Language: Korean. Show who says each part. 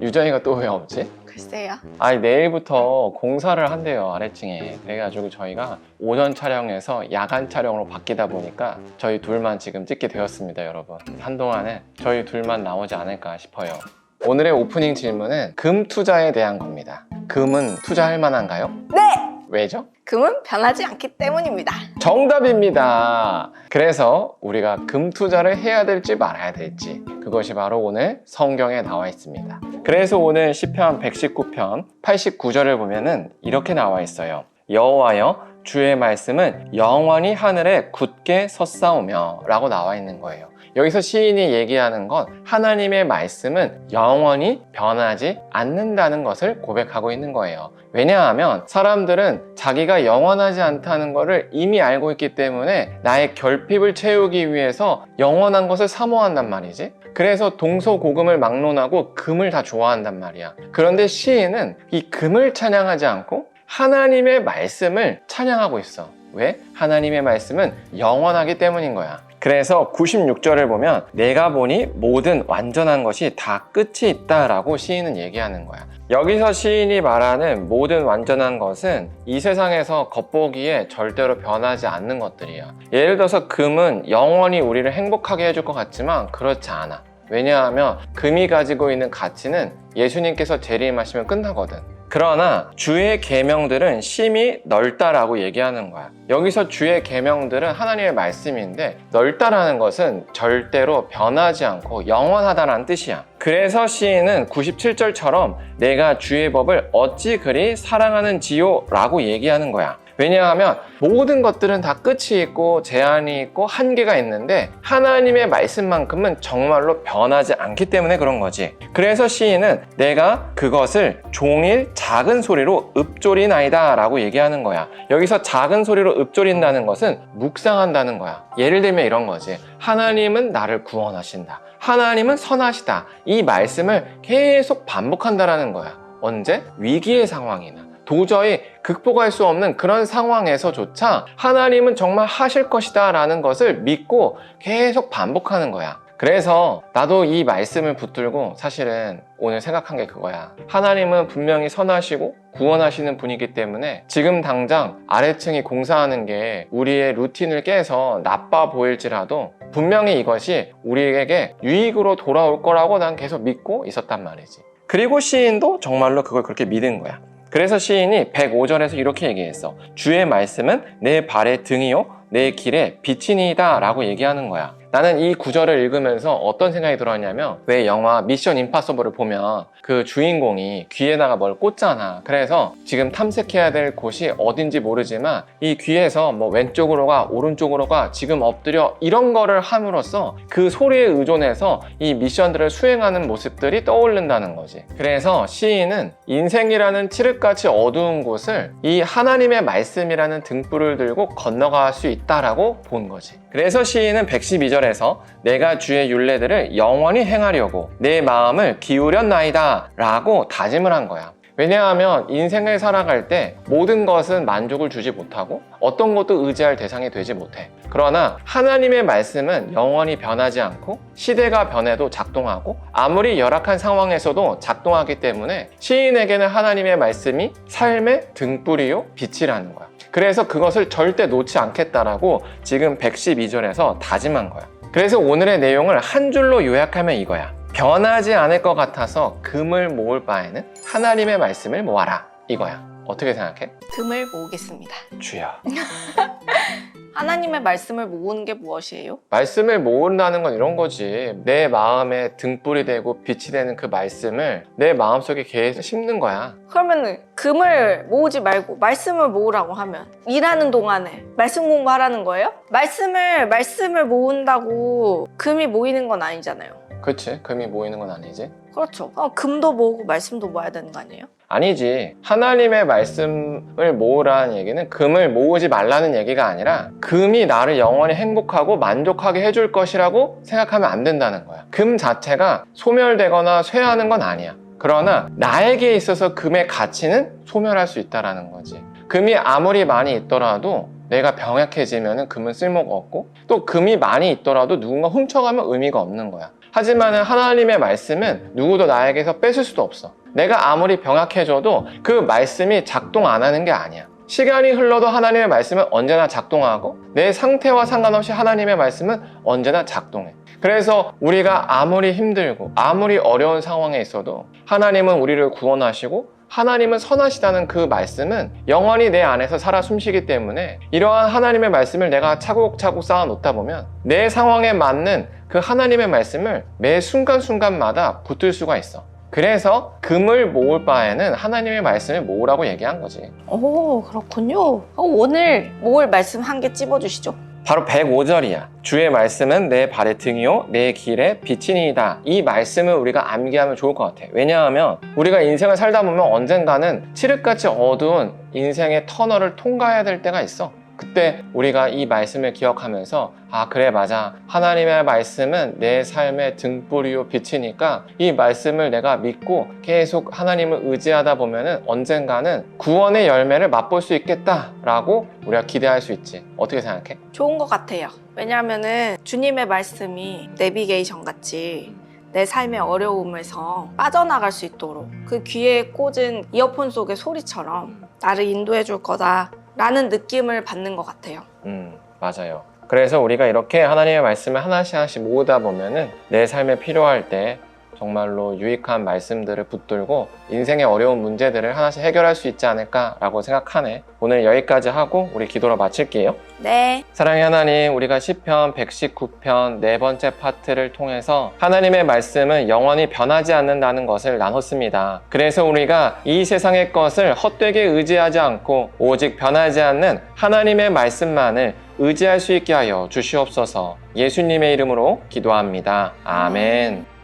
Speaker 1: 유정이가 또 왜 없지?
Speaker 2: 글쎄요.
Speaker 1: 아니 내일부터 공사를 한대요 아래층에 그래가지고 저희가 오전 촬영에서 야간 촬영으로 바뀌다 보니까 저희 둘만 지금 찍게 되었습니다 여러분 한동안은 저희 둘만 나오지 않을까 싶어요 오늘의 오프닝 질문은 금 투자에 대한 겁니다 금은 투자할 만한가요?
Speaker 2: 네!
Speaker 1: 왜죠?
Speaker 2: 금은 변하지 않기 때문입니다.
Speaker 1: 정답입니다. 그래서 우리가 금 투자를 해야 될지 말아야 될지 그것이 바로 오늘 성경에 나와 있습니다. 그래서 오늘 시편 119편 89절을 보면은 이렇게 나와 있어요. 여호와여 주의 말씀은 영원히 하늘에 굳게 섰사오며 라고 나와 있는 거예요. 여기서 시인이 얘기하는 건 하나님의 말씀은 영원히 변하지 않는다는 것을 고백하고 있는 거예요. 왜냐하면 사람들은 자기가 영원하지 않다는 것을 이미 알고 있기 때문에 나의 결핍을 채우기 위해서 영원한 것을 사모한단 말이지. 그래서 동서고금을 막론하고 금을 다 좋아한단 말이야. 그런데 시인은 이 금을 찬양하지 않고 하나님의 말씀을 찬양하고 있어. 왜? 하나님의 말씀은 영원하기 때문인 거야. 그래서 96절을 보면 내가 보니 모든 완전한 것이 다 끝이 있다라고 시인은 얘기하는 거야. 여기서 시인이 말하는 모든 완전한 것은 이 세상에서 겉보기에 절대로 변하지 않는 것들이야. 예를 들어서 금은 영원히 우리를 행복하게 해줄 것 같지만 그렇지 않아. 왜냐하면 금이 가지고 있는 가치는 예수님께서 재림하시면 끝나거든. 그러나 주의 계명들은 심히 넓다라고 얘기하는 거야. 여기서 주의 계명들은 하나님의 말씀인데 넓다라는 것은 절대로 변하지 않고 영원하다라는 뜻이야. 그래서 시인은 97절처럼 내가 주의 법을 어찌 그리 사랑하는지요 라고 얘기하는 거야. 왜냐하면 모든 것들은 다 끝이 있고 제한이 있고 한계가 있는데 하나님의 말씀만큼은 정말로 변하지 않기 때문에 그런 거지. 그래서 시인은 내가 그것을 종일 작은 소리로 읊조리나이다 라고 얘기하는 거야. 여기서 작은 소리로 읊조린다는 것은 묵상한다는 거야. 예를 들면 이런 거지. 하나님은 나를 구원하신다. 하나님은 선하시다. 이 말씀을 계속 반복한다라는 거야. 언제? 위기의 상황이나. 도저히 극복할 수 없는 그런 상황에서조차 하나님은 정말 하실 것이다 라는 것을 믿고 계속 반복하는 거야. 그래서 나도 이 말씀을 붙들고 사실은 오늘 생각한 게 그거야. 하나님은 분명히 선하시고 구원하시는 분이기 때문에 지금 당장 아래층이 공사하는 게 우리의 루틴을 깨서 나빠 보일지라도 분명히 이것이 우리에게 유익으로 돌아올 거라고 난 계속 믿고 있었단 말이지. 그리고 시인도 정말로 그걸 그렇게 믿은 거야. 그래서 시인이 105절에서 이렇게 얘기했어. 주의 말씀은 내 발의 등이요, 내 길에 빛이니이다 라고 얘기하는 거야. 나는 이 구절을 읽으면서 어떤 생각이 들었냐면 왜 영화 미션 임파서블을 보면 그 주인공이 귀에다가 뭘 꽂잖아. 그래서 지금 탐색해야 될 곳이 어딘지 모르지만 이 귀에서 뭐 왼쪽으로 가 오른쪽으로 가 지금 엎드려 이런 거를 함으로써 그 소리에 의존해서 이 미션들을 수행하는 모습들이 떠오른다는 거지. 그래서 시인은 인생이라는 칠흑같이 어두운 곳을 이 하나님의 말씀이라는 등불을 들고 건너갈 수 있다라고 본 거지. 그래서 시인은 112절 에서 내가 주의 윤례들을 영원히 행하려고 내 마음을 기울였나이다 라고 다짐을 한 거야. 왜냐하면 인생을 살아갈 때 모든 것은 만족을 주지 못하고 어떤 것도 의지할 대상이 되지 못해. 그러나 하나님의 말씀은 영원히 변하지 않고 시대가 변해도 작동하고 아무리 열악한 상황에서도 작동하기 때문에 시인에게는 하나님의 말씀이 삶의 등불이요 빛이라는 거야. 그래서 그것을 절대 놓지 않겠다라고 지금 112절에서 다짐한 거야. 그래서 오늘의 내용을 한 줄로 요약하면 이거야. 변하지 않을 것 같아서 금을 모을 바에는 하나님의 말씀을 모아라. 이거야. 어떻게 생각해?
Speaker 2: 금을 모으겠습니다.
Speaker 1: 주여.
Speaker 2: 하나님의 말씀을 모으는 게 무엇이에요?
Speaker 1: 말씀을 모은다는 건 이런 거지. 내 마음에 등불이 되고 빛이 되는 그 말씀을 내 마음속에 계속 심는 거야.
Speaker 2: 그러면은 금을 모으지 말고 말씀을 모으라고 하면 일하는 동안에 말씀 공부하라는 거예요? 말씀을 말씀을 모은다고 금이 모이는 건 아니잖아요.
Speaker 1: 그치? 금이 모이는 건 아니지.
Speaker 2: 그렇죠. 그럼 금도 모으고 말씀도 모아야 되는 거 아니에요?
Speaker 1: 아니지. 하나님의 말씀을 모으라는 얘기는 금을 모으지 말라는 얘기가 아니라 금이 나를 영원히 행복하고 만족하게 해줄 것이라고 생각하면 안 된다는 거야. 금 자체가 소멸되거나 쇠하는 건 아니야. 그러나 나에게 있어서 금의 가치는 소멸할 수 있다라는 거지. 금이 아무리 많이 있더라도 내가 병약해지면 금은 쓸모가 없고 또 금이 많이 있더라도 누군가 훔쳐가면 의미가 없는 거야. 하지만 하나님의 말씀은 누구도 나에게서 뺏을 수도 없어. 내가 아무리 병약해져도 그 말씀이 작동 안 하는 게 아니야. 시간이 흘러도 하나님의 말씀은 언제나 작동하고 내 상태와 상관없이 하나님의 말씀은 언제나 작동해. 그래서 우리가 아무리 힘들고 아무리 어려운 상황에 있어도 하나님은 우리를 구원하시고 하나님은 선하시다는 그 말씀은 영원히 내 안에서 살아 숨쉬기 때문에 이러한 하나님의 말씀을 내가 차곡차곡 쌓아 놓다 보면 내 상황에 맞는 그 하나님의 말씀을 매 순간순간마다 붙들 수가 있어. 그래서 금을 모을 바에는 하나님의 말씀을 모으라고 얘기한 거지.
Speaker 2: 오 그렇군요. 어, 오늘 모을 말씀 한 개 찝어주시죠.
Speaker 1: 바로 105절이야. 주의 말씀은 내 발의 등이요, 내 길의 빛이니이다. 이 말씀을 우리가 암기하면 좋을 것 같아. 왜냐하면 우리가 인생을 살다 보면 언젠가는 칠흑같이 어두운 인생의 터널을 통과해야 될 때가 있어. 그때 우리가 이 말씀을 기억하면서 아 그래 맞아 하나님의 말씀은 내 삶의 등불이요 빛이니까 이 말씀을 내가 믿고 계속 하나님을 의지하다 보면은 언젠가는 구원의 열매를 맛볼 수 있겠다라고 우리가 기대할 수 있지 어떻게 생각해?
Speaker 2: 좋은 것 같아요. 왜냐하면은 주님의 말씀이 내비게이션 같이 내 삶의 어려움에서 빠져나갈 수 있도록 그 귀에 꽂은 이어폰 속의 소리처럼 나를 인도해 줄 거다 라는 느낌을 받는 것 같아요.
Speaker 1: 음, 맞아요. 그래서 우리가 이렇게 하나님의 말씀을 하나씩 하나씩 모으다 보면은 내 삶에 필요할 때 정말로 유익한 말씀들을 붙들고 인생의 어려운 문제들을 하나씩 해결할 수 있지 않을까라고 생각하네. 오늘 여기까지 하고 우리 기도로 마칠게요.
Speaker 2: 네.
Speaker 1: 사랑의 하나님, 우리가 시편 119편 네 번째 파트를 통해서 하나님의 말씀은 영원히 변하지 않는다는 것을 나눴습니다. 그래서 우리가 이 세상의 것을 헛되게 의지하지 않고 오직 변하지 않는 하나님의 말씀만을 의지할 수 있게 하여 주시옵소서. 예수님의 이름으로 기도합니다. 아멘.